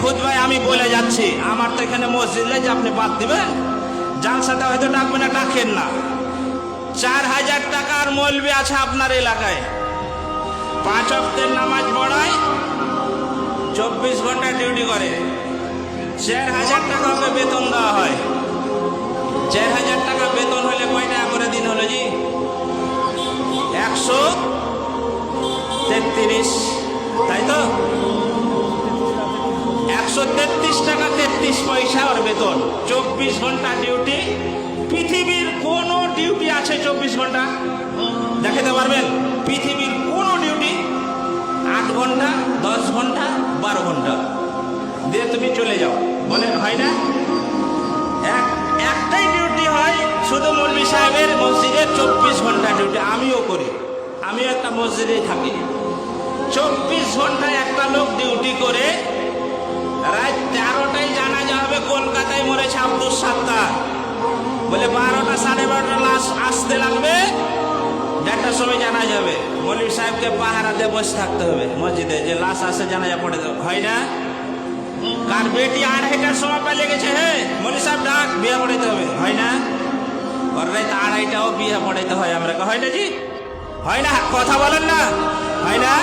খুদবাই আমি বলে যাচ্ছি। আমার তো এখানে মসজিদ নেই, যে আপনি বাদ দিবেন। জালসাতে হয়তো ডাকবেন না ডাকেন না। চার হাজার টাকার মলবি আছে আপনার এলাকায়। পাঁচ অক্টের নামাজ পড়ায় চব্বিশ ঘণ্টা ডিউটি করে। চার হাজার টাকা ওকে বেতন দেওয়া হয়। চার হাজার টাকা বেতন ঘণ্টা, দশ ঘণ্টা, বারো ঘণ্টা। দিয়ে তুমি চলে যাও। বলেন হয় না? এক, একটাই ডিউটি হয় শুধু মৌলবি সাহেবের মসজিদে চব্বিশ ঘণ্টা ডিউটি আমিও করি। আমিও একটা মসজিদে থাকি। চব্বিশ ঘন্টায় একটা লোক ডিউটি করে, রাত তেরোটায় জানা যাবে কলকাতায় মরেছে আব্দুল সাত্তার। মৌলবি সাহেবকে পাহারা দিয়ে বসে থাকতে হবে। মসজিদে যে লাশ আসে জানা যা পড়ে দেবে হয় না? কার বেটি আড়াইটার সময় পেলে গেছে, হে? মলি সাহেব ডাক, বিয়ে পড়াইতে হবে। হয় না? ওর রাত আড়াইটাও বিয়ে পড়াইতে হয় আমরা। হয় না জি? হয় না? কথা বলেন না। হয় না?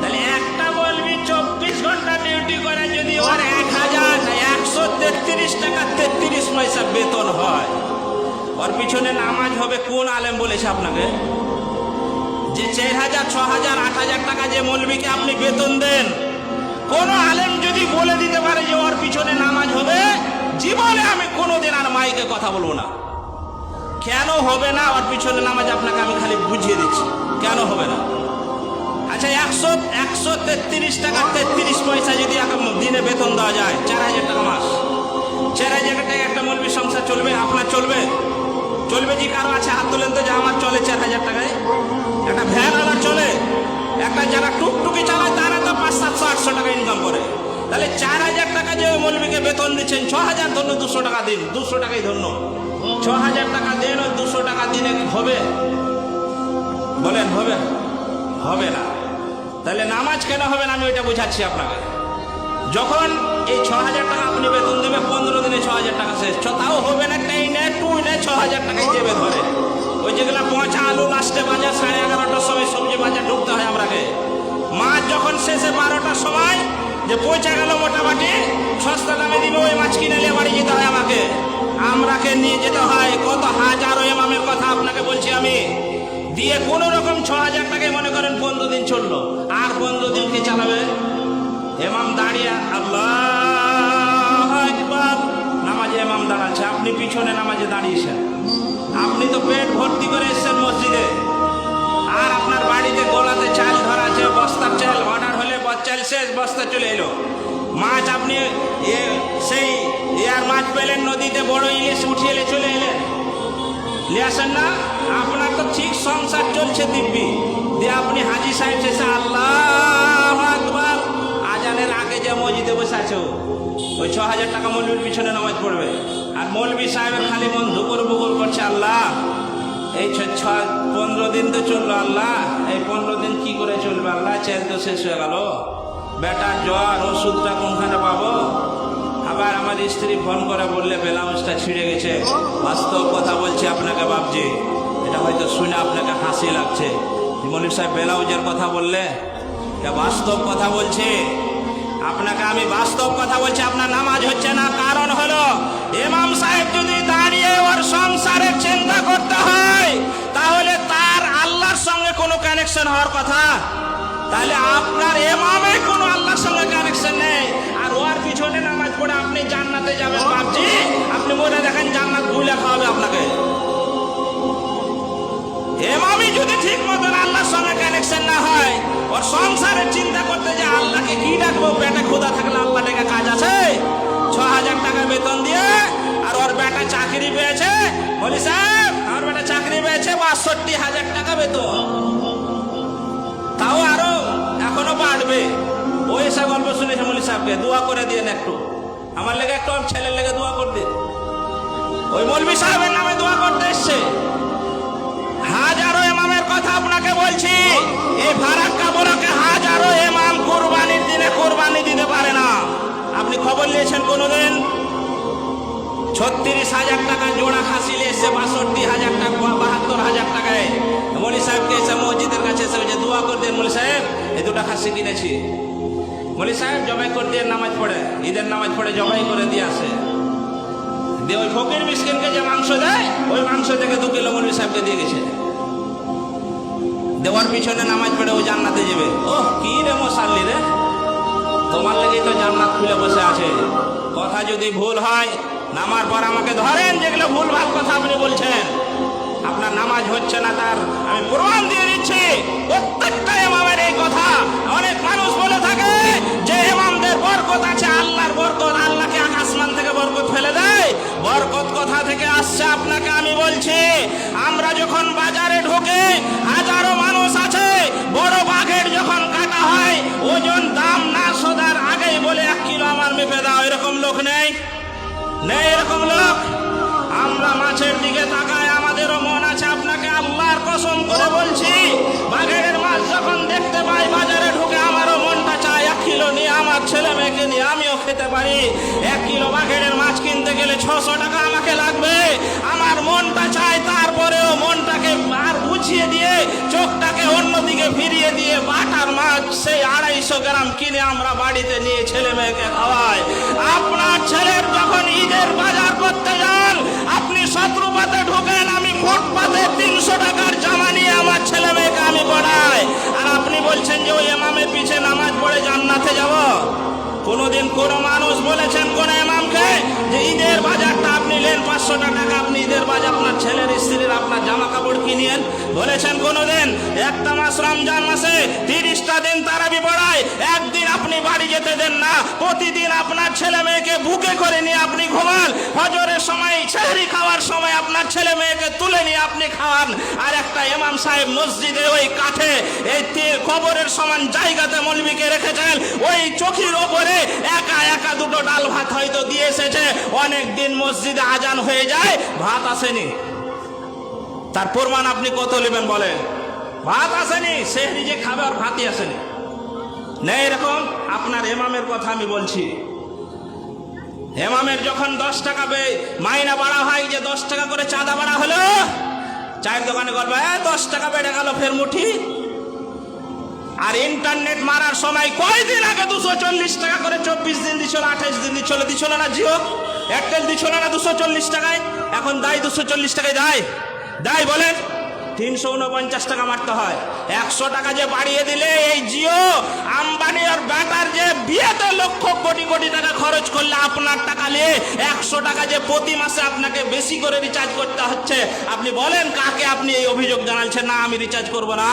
তাহলে একটা বলবি চব্বিশ ঘণ্টা ডিউটি করে যদি ওর এক হাজার একশো তেত্রিশ টাকা তেত্রিশ পয়সা বেতন হয়। ওর পিছনে নামাজ হবে কোন আলেম বলেছে আপনাকে? যে চার হাজার, ছ হাজার, আট হাজার টাকা যে মৌলবীকে আপনি বেতন দেন, কোন আলেম যদি বলে দিতে পারে যে ওর পিছনে নামাজ হবে, জীবনে আমি কোনোদিন আর মাইকে কথা বলব না। কেন হবে না? ওর পিছনে নামাজ আপনাকে আমি খালি বুঝিয়ে দিচ্ছি। কেন হবে না? আচ্ছা একশো একশো তেত্রিশ টাকা তেত্রিশ পয়সা যদি দিনে বেতন দেওয়া যায়, চার হাজার টাকা মাস। চার হাজার টাকা একটা মৌলবী সংসার চলবে, আপনার চলবে? চলবে যে কারও আছে? হাত তোলেন তো, যে আমার আটশো টাকা ইনকাম করে। তাহলে চার হাজার টাকা যে মৌলবীকে বেতন দিচ্ছেন, ছ হাজার ধন্য দুশো টাকা দিন, দুশো টাকাই ধন্য। ছ হাজার টাকা দিন ওই দুশো টাকা দিনে হবে। বলেন, হবে? হবে না। তাহলে নামাজ কেন হবে না আমি ওইটা বুঝাচ্ছি আপনাকে। যখন এই ছ হাজার টাকা আপনি বেতন দেবে পনেরো দিনে ছ হাজার টাকা শেষ। তাও হবে না টেই নেয় টুই নেয় ছ হাজার টাকাই দেবে ধরে ওই যেগুলো পচা আলু লাস্টে বাজার, সাড়ে এগারোটার সময় সবজি বাজার ঢুকতে হয় আমরাকে। মাছ যখন শেষে বারোটার সময় যে পৌঁছে গেল মোটামুটি, সস্তা দামে দিবে, ওই মাছ কিনে নিয়ে বাড়ি যেতে হয় আমাকে। আমরাকে নিয়ে যেতে হয়। কত হাজারো এমামের কথা আপনাকে বলছি আমি। দিয়ে কোনো রকম ছ হাজার টাকায় মনে করেন পনেরো দিন চলল। আর পনেরো দিন কে চালাবে? এমাম দাঁড়িয়ে, আল্লাহ নামাজে এমাম দাঁড়াচ্ছে। আপনি পিছনে নামাজে দাঁড়িয়েছেন। আপনি তো পেট ভর্তি করে এসেছেন মসজিদে। আর আপনার বাড়িতে গোলাতে চাল শেষ বস্তা চলে এলো। মাছ আপনি সেই ইয়ার মাছ পেলেন, নদীতে বড় ইলিশ উঠিয়ে চলে এলেন। নিয়ে আসেন না, আপনার তো ঠিক সংসার চলছে দিব্যি। দিয়ে আপনি হাজি সাহেব শেষে আল্লাহ আকবার, আজানের আগে যে মসজিদে বসে আছে, ওই ছ হাজার টাকা মৌলবীর পিছনে নামাজ পড়বে। আর মৌলবী সাহেবের খালি মন ধুকর বুকর করছে, আল্লাহ, এই ছ- পনেরো দিন তো চলল, আল্লাহ, এই পনেরো দিন কি করে চলবে, আল্লাহ, চেল তো শেষ হয়ে গেল। বেটার জ্বর, ওষুধটা কোনখানে পাবো? আবার আমার স্ত্রী ফোন করে বললে ব্লাউজটা ছিঁড়ে গেছে। বাস্তব কথা বলছি আপনাকে, বাপজি। এটা হয়তো শুনে আপনাকে হাসি লাগছে। মল্লিক সাহেব ব্লাউজের কথা বললে বাস্তব কথা বলছি। আপনাকে আমি বাস্তব কথা বলছি, আপনার নামাজ হচ্ছে না। কারণ হলো, ইমাম সাহেব যদি দাঁড়িয়ে ওর সংসারের চিন্তা করতে হয়, তাহলে তার আল্লাহর সঙ্গে কোনো কানেকশন হওয়ার কথা। তাহলে আপনার এমামে কোনো আল্লাহর সঙ্গে কানেকশন নেই। আর ওর পিছনে নামাজ পড়ে আপনি জান্নাতে যাবেন। ভাবছি আপনি মনে দেখেন জান্নাত ভুলে খাওয়াবে আপনাকে। এমামি যদি ঠিক মতন আল্লাহর সঙ্গে কানেকশন না হয়, ওর সংসারের চিন্তা করতে যে আল্লাহকে কি ডাকবো? পেটে খোদা থাকলে আল্লাহ ডেকে কাজ আছে? ছ হাজার টাকা বেতন দিয়ে আর ওর বেটা চাকরি পেয়েছে। বলি সাহেব, আমার বেটা চাকরি পেয়েছে বাষট্টি হাজার টাকা বেতন। দিবে শ্যামলি সাহেবকে দোয়া করে দিয়েন একটু। আমার লেগে একটু আমার ছেলের লেগে দোয়া করতে। ওই মৌলবী সাহেবের নামে দোয়া করতে এসছে। হাজারো এমামের কথা আপনাকে বলছি, এই ফারাক্কা বোরাকে হাজারো এমাম কোরবানির দিনে কোরবানি দিতে পারে না। আপনি খবর নিয়েছেন কোনোদিন? ছত্রিশ হাজার টাকা জোড়া খাসি এসছে, বাষট্টি হাজার টাকা, বাহাত্তর হাজার টাকায়। মলি সাহেবকে এসে মসজিদের কাছে এসে যে দোয়া করে দেন মলি সাহেব, এই দুটা খাসি কিনেছি। মলি সাহেব, জবাই করে দিয়ে নামাজ পড়ে। ঈদের নামাজ পড়ে জবাই করে দিয়ে আসে। দিয়ে ওই ফকির মিসকিনকে যে মাংস দেয়, ওই মাংস থেকে দু কিলো মলি সাহেবকে দিয়ে গেছে। দেওয়ার পিছনে নামাজ পড়ে ও জান্নাতে যাবে। ও কি রে মশাল্লি রে! তোমার লেগেই তো জান্নাত খুলে বসে আছে। কথা যদি ভুল হয়, নামার পর আমাকে ধরেন যেগুলো ভুল ভালো কথা আপনি বলছেন। আপনার নামাজ হচ্ছে না তার, আমি প্রমাণ দিয়ে দিচ্ছি, প্রত্যেকটা এমামের এই কথা আমরা যখন বাজারে ঢোকে, হাজারো মানুষ আছে, বড় বাঘের যখন কাটা হয়, ওজন দাম না সদার আগেই বলে এক কিলো আমার মেপে দাও, এরকম লোক নেই? নেই এরকম লোক? আমরা মাছের দিকে তাকাই, আমাদেরও মন আছে, আপনাকে আল্লাহর কসম করে বলছি, বাঘের মাছ যখন দেখতে পাই বাজারে নিয়ে আমার ছেলে মেয়েকে নিয়ে আমিও খেতে পারি। এক কিলো বাঘের মাছ কিনতে গেলে ছশো টাকা আমাকে লাগবে। আমার মনটা চায় তারপরেও মনটাকে আর বুঝিয়ে দিয়ে, চোখটাকে অন্যদিকে ফিরিয়ে দিয়ে বাটার মাছ সেই আড়াইশো গ্রাম কিনে আমরা বাড়িতে নিয়ে ছেলে মেয়েকে খাওয়াই। আপনার ছেলের যখন ঈদের বাজার করতে যান, আপনি শত্রুপাতে ঢোকেন, আমি ফুটপাতে তিনশো টাকার জামা নিয়ে আমার ছেলে পড়াই আর আপনি বলছেন যে ওই এমামের পিছে নামাজ পড়ে জান্নাতে যাব? কোনোদিন কোনো মানুষ বলেছেন কোন এমামকে যে ঈদের বাজারটা আপনি নেন, পাঁচশো টাকা আপনি ঈদের বাজার, আপনার ছেলের স্ত্রীর আপনার জামা কাপড় কিনিয়েন বলেছেন কোনোদিন? একটা মাস রমজান মাসে তিরিশটা দিন তারাবি পড়ায় একদিন আপনি বাড়ি যেতে দেন না, প্রতিদিন আপনার ছেলে মেয়েকে বুকে করে নিয়ে আপনি ঘুমান। ফজরের সময় ছেহরি খাওয়ার সময় আপনার ছেলে মেয়েকে তুলে নিয়ে আপনি খাওয়ান। আর একটা ইমাম সাহেব মসজিদে ওই কাঠে, এই কবরের সমান জায়গাতে মলবিকে রেখেছেন, ওই চোখের ওপরে একা একা দুটো ডাল ভাত হয়তো দিয়ে এসেছে। অনেক দিন মসজিদে আজান হয়ে যায়, ভাত আসেনি। তার প্রমাণ আপনি কত নেবেন বলেন? ভাত আসেনি সে নিজে খাবে আর ভাতই আসেনি। নেই এরকম আপনার এমামের কথা আমি বলছি। এমামের যখন দশ টাকা মাইনা বাড়া হয় যে দশ টাকা করে চাঁদা বাড়া হলো চায়ের দোকানে "এ, দশ টাকা বেড়ে গেল ফের মুঠি। আর ইন্টারনেট মারার সময় কয়দিন আগে দুশো চল্লিশ টাকা করে চব্বিশ দিন দিছিল আঠাইশ দিন দিছিল দিছিল না জিও? এয়ারটেল দিছিল না দুশো চল্লিশ টাকায়? এখন দায় দুশো চল্লিশ টাকায় দায়। দায় বলেন। তিনশো উনপঞ্চাশ টাকা মারতে হয়। একশো টাকা যে বাড়িয়ে দিলে এই জিও আম্বানি আর ব্যাটার যে বিয়েতে লক্ষ কোটি কোটি টাকা খরচ করলে আপনার টাকা নিয়ে একশো টাকা যে প্রতি মাসে আপনাকে বেশি করে রিচার্জ করতে হচ্ছে। আপনি বলেন, কাকে আপনি এই অভিযোগ জানাচ্ছেন না, আমি রিচার্জ করব না।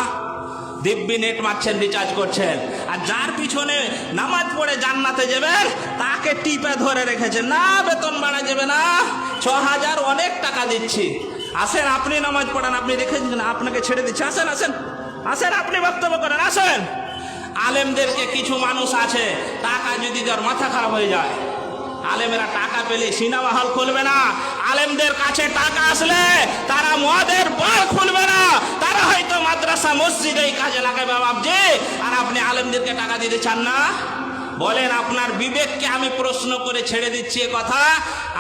দিব্যি নেট মারছেন রিচার্জ করছেন। আর যার পিছনে নামাজ পড়ে জান্নাতে যাবেন, তাকে টিপে ধরে রেখেছে না, বেতন বাড়া যাবে না। ছ হাজার অনেক টাকা দিচ্ছি। আসেন, আপনি নামাজ পড়েন, আপনি রেখেছেন আপনাকে ছেড়ে দিচ্ছি। আসেন আসেন। আসেন, আপনি বক্তব্য করেন, আসেন। আলেমদেরকে কিছু মানুষ আছে, টাকা যদি তার মাথা খারাপ হয়ে যায়, আলেমেরা টাকা পেলে সিনেমা হল খুলবে না। আলেমদের কাছে টাকা আসলে তারা মদের বার খুলবে না। তারা হয়তো মাদ্রাসা, মসজিদে কাজে লাগাবে, বাবজি। আর আপনি আলেমদেরকে টাকা দিতে চান না? বলেন, আপনার বিবেককে আমি প্রশ্ন করে ছেড়ে দিচ্ছি এ কথা।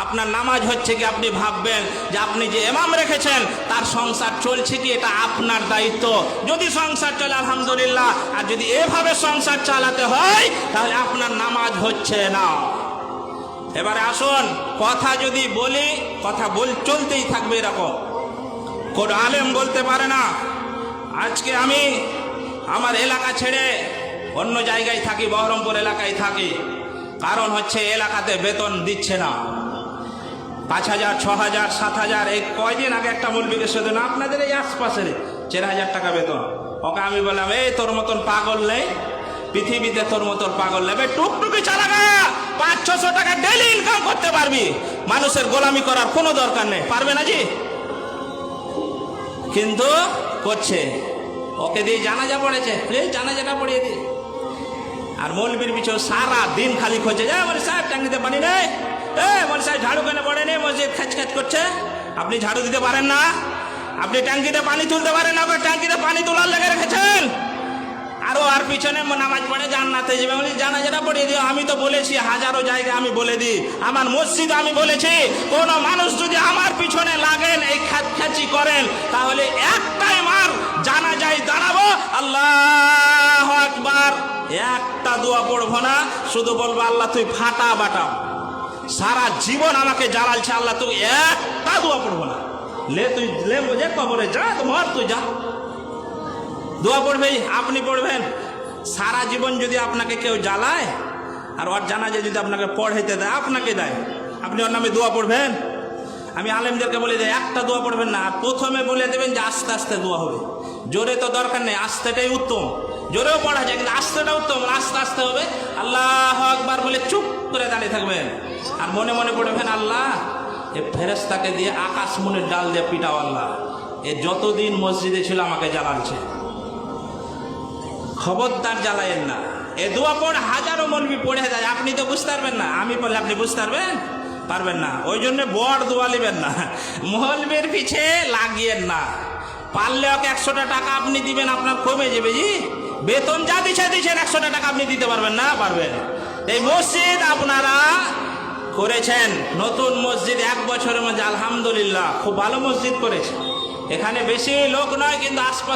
আপনার নামাজ হচ্ছে কি আপনি ভাববেন যে আপনি যে এমাম রেখেছেন, তার সংসার চলছে কি? এটা আপনার দায়িত্ব। যদি সংসার চলে, আলহামদুলিল্লাহ। আর যদি এভাবে সংসার চালাতে হয়, তাহলে আপনার নামাজ হচ্ছে না। এবারে আসুন, কথা যদি বলি, কথা বল, চলতেই থাকবে এরকম। কোন আলেম বলতে পারে না, আজকে আমি আমার এলাকা ছেড়ে অন্য জায়গায় থাকি, বহরমপুর এলাকায় থাকি। কারণ হচ্ছে এলাকাতে বেতন দিচ্ছে না। পাঁচ হাজার, ছ হাজার, সাত হাজার, এই কয়দিন আগে একটা মূলবিকে শুধু না? আপনাদের এই আশপাশের চার হাজার টাকা বেতন। ওকে, আমি বললাম, এই তোর মতন পাগল নেই। পৃথিবীতে তোর মতন পাগল নেবে টুকটুকি চালাগা পাঁচ, ছশো টাকা ডেলি ইনকাম করতে পারবি। মানুষের গোলামি করার কোনো দরকার নেই। পারবে না জি? কিন্তু করছে। ওকে দিয়ে জানাজা পড়েছে। এই জানাজাটা পড়িয়ে দি। আর মৌলবীর পিছু সারা দিন খালি খোঁজে। যা বলে সাহেব, টাঙ্গিতে পানি নেই। বলে সাহেব, ঝাড়ু কেন পড়ে নেই? মসজিদ খাচ খাচ করছে। আপনি ঝাড়ু দিতে পারেন না। আপনি ট্যাঙ্কিতে পানি তুলতে পারেন না ট্যাঙ্কিতে পানি তোলার লেগে রেখেছেন। আরও আর পিছনে নামাজ পড়ে জান্নাতে যাবে। বলি জানাজাটা পড়িয়ে দিও। আমি তো বলেছি, হাজারো জায়গা আমি বলে দিই। আমার মসজিদ আমি বলেছি, কোন মানুষ যদি আমার পিছনে লাগেন, এই খ্যাচি করেন, তাহলে একটাই মার জানা যায় দাঁড়াবো। আল্লাহ একবার একটা দোয়া পড়ব না, শুধু বলব, আল্লাহ, তুই ফাটা বাটাও সারা জীবন আমাকে জ্বালালছে, আল্লাহ, তুই একটা দোয়া পড়ব না। লে তুই, লে বোঝে কবরে যা তোমার তুই যা। দোয়া পড়বে আপনি পড়বেন। সারা জীবন যদি আপনাকে কেউ জ্বালায়, আর ওর জানাজে যদি আপনাকে পড়াইতে দেয়, আপনাকে দেয়। আপনি ওর নামে দোয়া পড়বেন? আমি আলেমদেরকে বলে দেয় একটা দোয়া পড়বেন না প্রথমে বলে দেবেন যে, আস্তে আস্তে দোয়া হবে। জোরে তো দরকার নেই, আস্তেটাই উত্তম। জোরেও পড়া যায়, কিন্তু আস্তেটা উত্তম, আস্তে আস্তে হবে। আল্লাহ একবার বলে চুপ করে দাঁড়িয়ে থাকবেন। আর মনে মনে পড়বেন, আল্লাহ, এ ফেরেস্তাকে দিয়ে আকাশ মনের ডাল দিয়ে পিটাও আল্লাহ। এ যতদিন মসজিদে ছিল, আমাকে জ্বালাচ্ছে খবরদার জ্বালায়েন না। এ দোয়া পড়ে, হাজারো মলবি পড়ে যায়, আপনি তো বুঝতে পারবেন না। আমি বললে আপনি বুঝতে পারবেন? পারবেন না। ওই জন্য বড় দোয়া নেবেন না। মহলবের পিছে লাগিয়েন না। পারলে ওকে একশোটা টাকা আপনি দিবেন, আপনার কমে যাবে, জি? বেতন যা দিছে দিচ্ছেন একশোটা টাকা আপনি দিতে পারবেন না, পারবেন। এই মসজিদ আপনারা করেছেন। নতুন মসজিদ, এক বছরের মধ্যে, আলহামদুলিল্লাহ, খুব ভালো মসজিদ করেছে। এখানে বেশি লোক নয়, কিন্তু আশপাশ